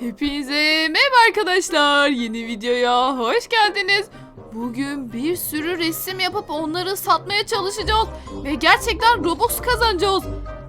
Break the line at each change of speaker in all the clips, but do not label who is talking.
Hepinize merhaba arkadaşlar. Yeni videoya hoş geldiniz. Bugün bir sürü resim yapıp onları satmaya çalışacağız. Ve gerçekten Robux kazanacağız.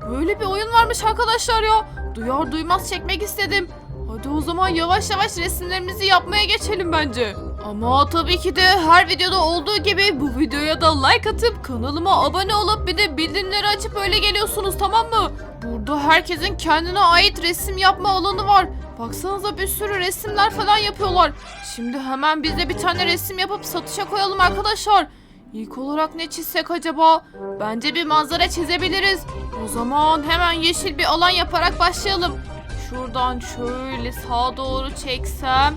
Böyle bir oyun varmış arkadaşlar ya. Duyar duymaz çekmek istedim. Hadi o zaman yavaş yavaş resimlerimizi yapmaya geçelim bence. Ama tabii ki de her videoda olduğu gibi bu videoya da like atıp kanalıma abone olup bir de bildirimleri açıp öyle geliyorsunuz tamam mı? Burada herkesin kendine ait resim yapma alanı var. Baksanıza bir sürü resimler falan yapıyorlar. Şimdi hemen biz de bir tane resim yapıp satışa koyalım arkadaşlar. İlk olarak ne çizsek acaba? Bence bir manzara çizebiliriz. O zaman hemen yeşil bir alan yaparak başlayalım. Şuradan şöyle sağa doğru çeksem.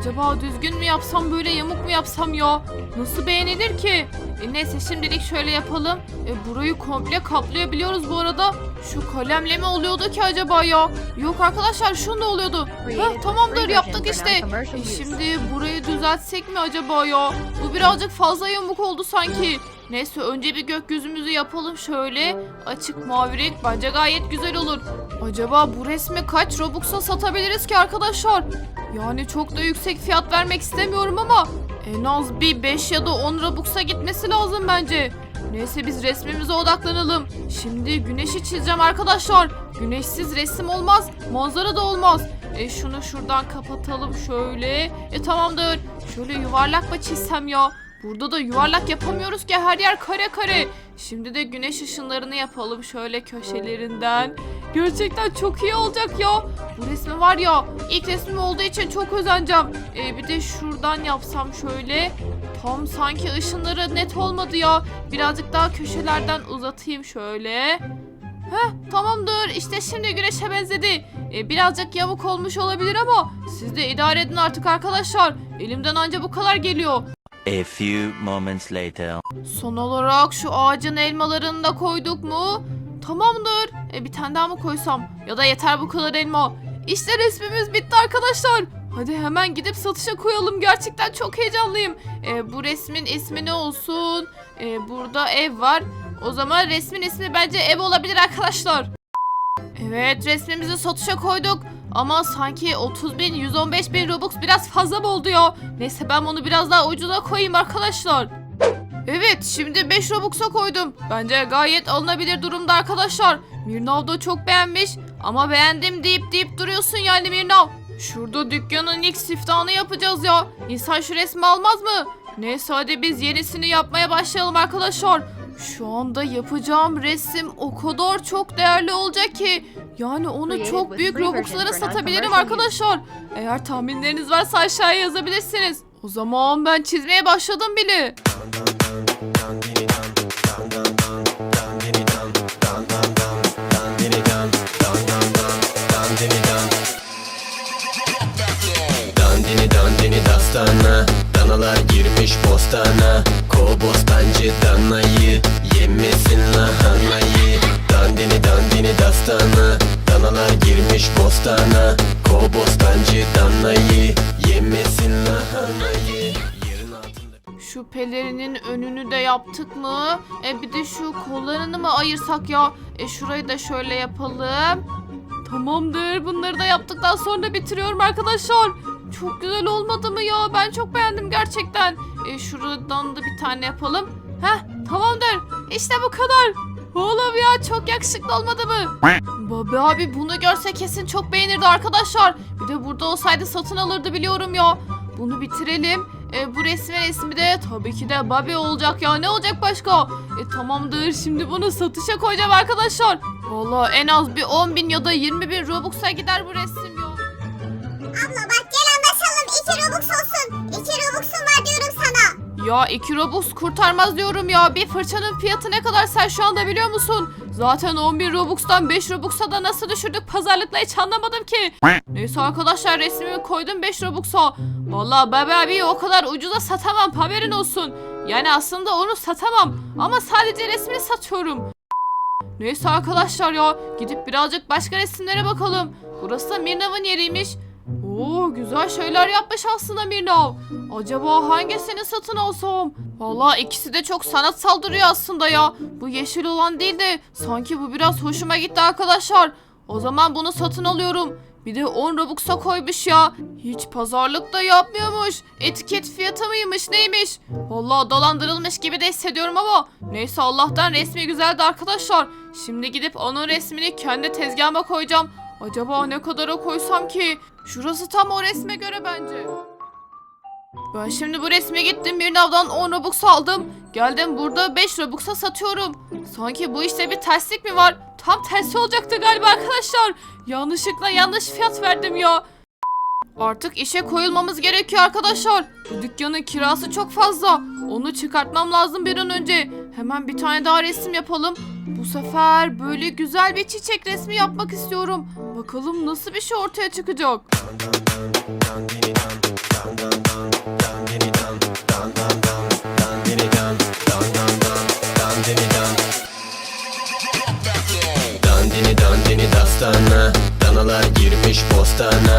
Acaba düzgün mü yapsam böyle yamuk mu yapsam ya? Nasıl beğenilir ki? E neyse şimdilik şöyle yapalım. E burayı komple kaplayabiliyoruz bu arada. Şu kalemle mi oluyordu ki acaba ya? Yok arkadaşlar şununla oluyordu. Heh, tamamdır yaptık işte. E şimdi burayı düzeltsek mi acaba ya? Bu birazcık fazla yamuk oldu sanki. Neyse önce bir gökyüzümüzü yapalım şöyle. Açık mavi renk bence gayet güzel olur. Acaba bu resmi kaç Robux'a satabiliriz ki arkadaşlar? Yani çok da yüksek fiyat vermek istemiyorum ama en az bir 5 ya da 10 Robux'a gitmesi lazım bence. Neyse biz resmimize odaklanalım. Şimdi güneşi çizeceğim arkadaşlar. Güneşsiz resim olmaz, manzara da olmaz. E şunu şuradan kapatalım şöyle. E tamamdır. Şöyle yuvarlak mı çizsem ya? Burada da yuvarlak yapamıyoruz ki her yer kare kare. Şimdi de güneş ışınlarını yapalım şöyle köşelerinden. Gerçekten çok iyi olacak ya. Bu resmi var ya ilk resmim olduğu için çok özeneceğim. E, bir de şuradan yapsam şöyle. Tam sanki ışınları net olmadı ya. Birazcık daha köşelerden uzatayım şöyle. Heh tamamdır işte şimdi güneşe benzedi. E, birazcık yamuk olmuş olabilir ama siz de idare edin artık arkadaşlar. Elimden anca bu kadar geliyor.
A few moments later.
Son olarak şu ağacın elmalarını da koyduk mu? Tamamdır. E, bir tane daha mı koysam? Ya da yeter bu kadar elma. İşte resmimiz bitti arkadaşlar. Hadi hemen gidip satışa koyalım. Gerçekten çok heyecanlıyım. E, bu resmin ismi ne olsun? E, burada ev var. O zaman resmin ismi bence ev olabilir arkadaşlar. Evet resmimizi satışa koyduk. Ama sanki 30 bin 115 bin Robux biraz fazla mı oldu ya? Neyse ben bunu biraz daha ucuza koyayım arkadaşlar. Evet şimdi 5 Robux'a koydum. Bence gayet alınabilir durumda arkadaşlar. Mirnav da çok beğenmiş. Ama beğendim deyip deyip duruyorsun yani Mirnav. Şurada dükkanın ilk siftahını yapacağız ya. İnsan şu resmi almaz mı? Neyse hadi biz yenisini yapmaya başlayalım arkadaşlar. Şu anda yapacağım resim o kadar çok değerli olacak ki. Yani onu çok büyük Robux'lara satabilirim
non-commercial
arkadaşlar. Eğer tahminleriniz varsa aşağıya yazabilirsiniz. O zaman ben çizmeye başladım bile.
Dandini dandini dastana Danalar girmiş bostana Kobostancı danayı Yemesin lahanayı Dandini dandini dastana Girmiş bostana Kobostancı danayı Yemesin lahanayı
Şu pelerinin önünü de yaptık mı? E bir de şu kollarını mı ayırsak ya? E şurayı da şöyle yapalım. Tamamdır. Bunları da yaptıktan sonra bitiriyorum arkadaşlar. Çok güzel olmadı mı ya? Ben çok beğendim gerçekten. E şuradan da bir tane yapalım. Heh tamamdır. İşte bu kadar. Oğlum ya çok yakışıklı olmadı mı? Baba abi bunu görse kesin çok beğenirdi arkadaşlar. Bir de burada olsaydı satın alırdı biliyorum ya. Bunu bitirelim. E, bu resmin ismi de tabii ki de Bobby olacak ya. Ne olacak başka? E tamamdır. Şimdi bunu satışa koyacağım arkadaşlar. Valla en az bir 10 bin ya da 20 bin Robux'a gider bu resim ya.
Abla bak gel anlaşalım. 2 Robux olsun. 2 Robux'um var sana.
Ya 2 Robux kurtarmaz diyorum ya. Bir fırçanın fiyatı ne kadar sen şu anda biliyor musun? Zaten 11 Robux'tan 5 Robux'a da nasıl düşürdük pazarlıkla hiç anlamadım ki. Neyse arkadaşlar resmimi koydum 5 Robux'a. Vallahi Bebe abi o kadar ucuza satamam haberin olsun. Yani aslında onu satamam ama sadece resmini satıyorum. Neyse arkadaşlar ya gidip birazcık başka resimlere bakalım. Burası da Mirnav'ın yeriymiş. Oo güzel şeyler yapmış aslında Mirnav. Acaba hangisini satın alsam? Vallahi ikisi de çok sanatsal duruyor aslında ya. Bu yeşil olan değil de sanki bu biraz hoşuma gitti arkadaşlar. O zaman bunu satın alıyorum. Bir de 10 Robux'a koymuş ya. Hiç pazarlık da yapmıyormuş. Etiket fiyatı mıymış neymiş? Vallahi dolandırılmış gibi de hissediyorum ama. Neyse Allah'tan resmi güzeldi arkadaşlar. Şimdi gidip onun resmini kendi tezgahıma koyacağım. Acaba ne kadara koysam ki? Şurası tam o resme göre bence. Ben şimdi bu resme gittim bir navdan 10 Robux aldım. Geldim burada 5 Robux'a satıyorum. Sanki bu işte bir terslik mi var? Tam tersi olacaktı galiba arkadaşlar. Yanlışlıkla yanlış fiyat verdim ya. Artık işe koyulmamız gerekiyor arkadaşlar. Bu dükkanın kirası çok fazla. Onu çıkartmam lazım bir an önce. Hemen bir tane daha resim yapalım. Bu sefer böyle güzel bir çiçek resmi yapmak istiyorum. Bakalım nasıl bir şey ortaya çıkacak.
Dandini dandini dastana Danalar girmiş bostana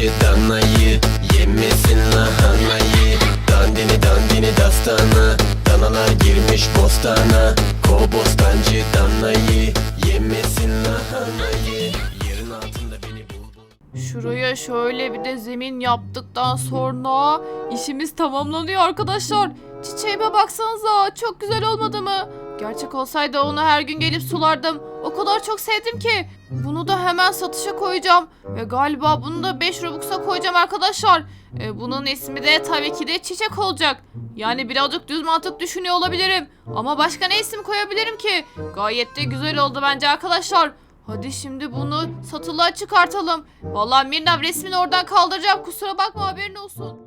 Kobostancı danayı Yemesin lahanayı Dandini dandini dastana Danalar girmiş bostana Kobostancı danayı Yemesin lahanayı Yerin altında beni bul
Şuraya şöyle bir de zemin yaptıktan sonra işimiz tamamlanıyor arkadaşlar. Çiçeğime baksanıza çok güzel olmadı mı? Gerçek olsaydı onu her gün gelip sulardım. O kadar çok sevdim ki. Bunu da hemen satışa koyacağım. Ve galiba bunu da 5 Robux'a koyacağım arkadaşlar. E, bunun ismi de tabii ki de çiçek olacak. Yani birazcık düz mantık düşünüyor olabilirim. Ama başka ne isim koyabilirim ki? Gayet de güzel oldu bence arkadaşlar. Hadi şimdi bunu satılığa çıkartalım. Vallahi Mirnav resmini oradan kaldıracağım. Kusura bakma haberin olsun.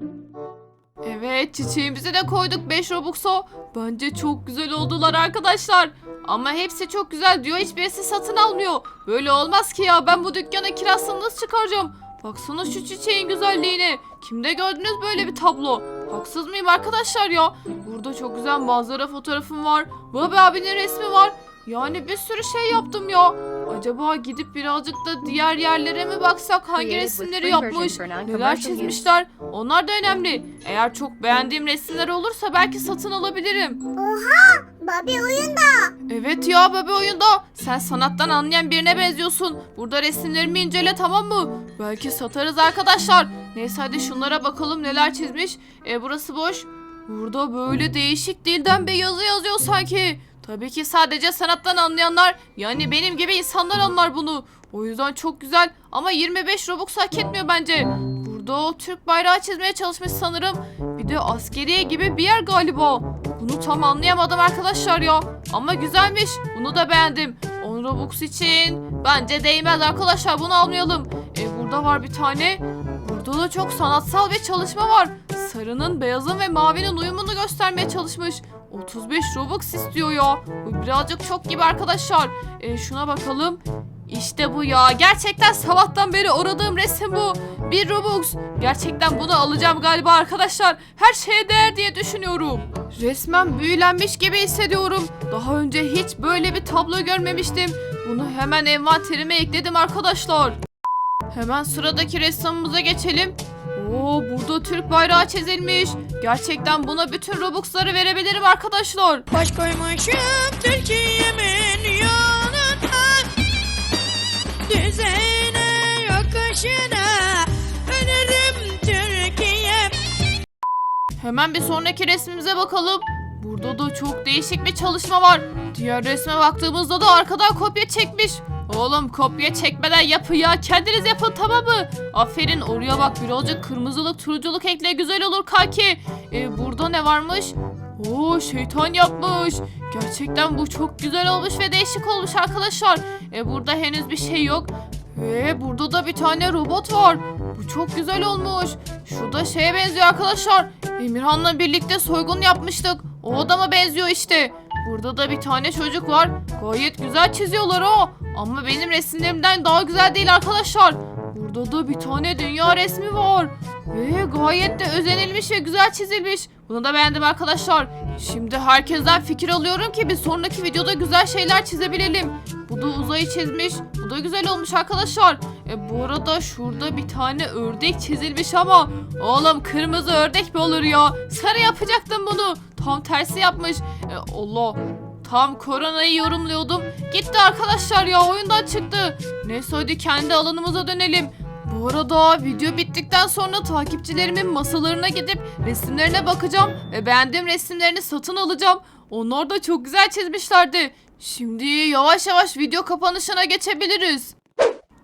Evet çiçeğimizi de koyduk 5 Robux'a. Bence çok güzel oldular arkadaşlar. Ama hepsi çok güzel diyor hiçbirisi satın almıyor. Böyle olmaz ki ya ben bu dükkanın kirasını nasıl çıkaracağım? Baksana şu çiçeğin güzelliğine. Kimde gördünüz böyle bir tablo? Haksız mıyım arkadaşlar ya? Burada çok güzel manzara fotoğrafım var. Bobby abinin resmi var. Yani bir sürü şey yaptım ya. Acaba gidip birazcık da diğer yerlere mi baksak hangi resimleri yapmış? Neler çizmişler? Onlar da önemli. Eğer çok beğendiğim resimler olursa belki satın alabilirim.
Oha Bobby oyunda.
Evet ya bebe oyunda. Sen sanattan anlayan birine benziyorsun. Burada resimlerimi incele tamam mı? Belki satarız arkadaşlar. Neyse hadi şunlara bakalım neler çizmiş. E burası boş. Burada böyle değişik dilden bir yazı yazıyor sanki. Tabii ki sadece sanattan anlayanlar yani benim gibi insanlar anlar bunu. O yüzden çok güzel ama 25 Robux hak etmiyor bence. Burada o Türk bayrağı çizmeye çalışmış sanırım. Bir de askeriye gibi bir yer galiba. Bunu tam anlayamadım arkadaşlar ya. Ama güzelmiş. Bunu da beğendim. 10 Robux için bence değmez arkadaşlar. Bunu almayalım. E burada var bir tane. Burada da çok sanatsal bir çalışma var. Sarının, beyazın ve mavinin uyumunu göstermeye çalışmış. 35 Robux istiyor ya. Bu birazcık çok gibi arkadaşlar. E, şuna bakalım. İşte bu ya. Gerçekten sabahtan beri aradığım resim bu. Bir Robux. Gerçekten bunu alacağım galiba arkadaşlar. Her şeye değer diye düşünüyorum. Resmen büyülenmiş gibi hissediyorum. Daha önce hiç böyle bir tablo görmemiştim. Bunu hemen envanterime ekledim arkadaşlar. Hemen sıradaki ressamımıza geçelim. Oo burada Türk bayrağı çizilmiş. Gerçekten buna bütün Robux'ları verebilirim arkadaşlar.
Baş koymuşum Türkiye'min yanına Düzene yokuşuna Öneririm Türkiye
Hemen bir sonraki resmimize bakalım. Burada da çok değişik bir çalışma var. Diğer resme baktığımızda da arkadan kopya çekmiş. Oğlum kopya çekmeden yapın ya. Kendiniz yapın tamam mı? Aferin oraya bak birazcık kırmızılık turunculuk ekle güzel olur kanki. Ee, burada ne varmış? Oo şeytan yapmış. Gerçekten bu çok güzel olmuş ve değişik olmuş arkadaşlar. Ee, burada henüz bir şey yok. Ve burada da bir tane robot var. Bu çok güzel olmuş. Şu da şeye benziyor arkadaşlar. Emirhan'la birlikte soygun yapmıştık. O adama benziyor işte. Burada da bir tane çocuk var. Gayet güzel çiziyorlar o. Ama benim resimlerimden daha güzel değil arkadaşlar. Burada da bir tane dünya resmi var. Ve gayet de özenilmiş ve güzel çizilmiş. Bunu da beğendim arkadaşlar. Şimdi herkesten fikir alıyorum ki bir sonraki videoda güzel şeyler çizebilelim. Bu da uzayı çizmiş. Bu da güzel olmuş arkadaşlar. E, bu arada şurada bir tane ördek çizilmiş ama oğlum kırmızı ördek mi olur ya? Sarı yapacaktım bunu. Tam tersi yapmış. E, Allah. Tam koronayı yorumluyordum. Gitti arkadaşlar ya oyundan çıktı. Neyse hadi kendi alanımıza dönelim. Bu arada video bittikten sonra takipçilerimin masalarına gidip resimlerine bakacağım ve beğendiğim resimlerini satın alacağım. Onlar da çok güzel çizmişlerdi. Şimdi yavaş yavaş video kapanışına geçebiliriz.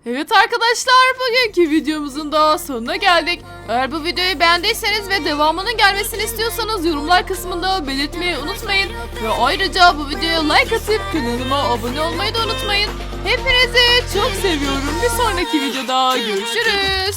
Evet arkadaşlar bugünkü videomuzun da sonuna geldik. Eğer bu videoyu beğendiyseniz ve devamının gelmesini istiyorsanız yorumlar kısmında belirtmeyi unutmayın. Ve ayrıca bu videoya like atıp kanalıma abone olmayı da unutmayın. Hepinizi çok seviyorum. Bir sonraki videoda görüşürüz.